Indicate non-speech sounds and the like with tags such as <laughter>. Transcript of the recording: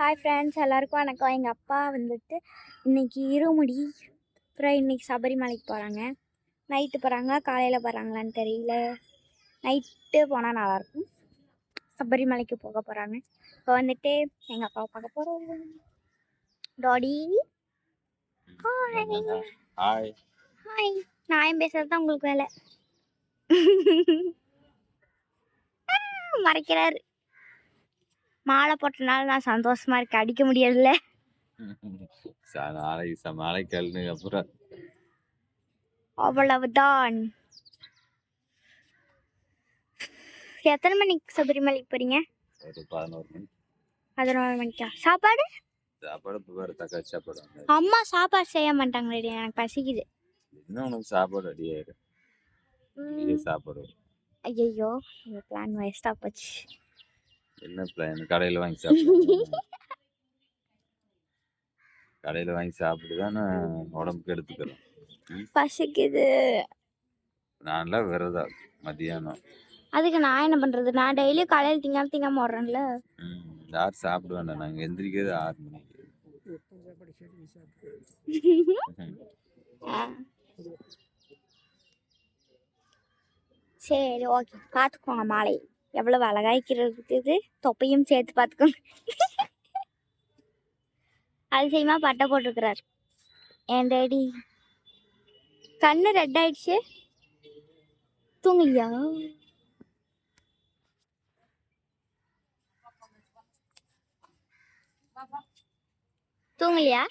Hi friends எல்லாருக்கும் வணக்கம். எங்கள் அப்பா வந்துட்டு இன்னைக்கு இருமுடி அப்புறம் இன்னைக்கு சபரிமலைக்கு போகிறாங்க நைட்டு போகிறாங்க காலையில் போகிறாங்களான்னு தெரியல. நைட்டு போனால் நல்லாயிருக்கும். சபரிமலைக்கு போக போகிறாங்க இப்போ வந்துட்டு எங்கள் அப்பாவை பார்க்க போகிறோம் டாடி ஹாய் ஹாய் நான் பேசுறது தான் உங்களுக்கு வேலை. <laughs> மறைக்கிறாரு. மாலை போட்டனால நான் சந்தோஷமா இருக்கேன். அடிக்க முடியல நாளைக்கு ச- நாளைக்கு கல்னு அப்புறம்? அவ்வளவுதான். எத்தனை மணிக்கு சபரிமலைக்கு போறீங்க? ஒரு பதினோரு மணி. பதினோரு மணிக்கா? சாப்பாடு? சாப்பாடு வேறு தக்காளி சாப்பாடு அம்மா சாப்பாடு செய்ய மாட்டாங்க ரெடி எனக்கு பசிக்குது. இன்னும் உனக்கு சாப்பாடு ரெடி ஆயிடும் சாப்பாடு ஐயோ பிளான் வேஸ்டா போச்சு. என்ன பிளான் கடையில் வாங்கி சாப்பிடுவோம் கடையில் வாங்கி சாப்பிட்டு தானே உடம்புக்கு எடுத்துக்கிறோம். பசிக்குது. நான்லாம் விரதம் மதியானம் அதுக்கு நான் என்ன பண்றது? நான் டெய்லியும் காலையில் திங்காம திங்காம வர்றேன்ல ம், யாரும் சாப்பிட வேண்டாம். நாங்கள் எந்திரிக்கிறது ஆறு மணிக்கு. சரி ஓகே. பார்த்துக்கோங்க மாலை. எவ்வளவு அழகாய்க்கிறது தொப்பையும் சேர்த்து பார்த்துக்கோங்க. அதிசயமா பட்டை போட்டிருக்கிறார். என் டேடி கண்ணு ரெட் ஆயிடுச்சு. தூங்கலையா? தூங்கலையா?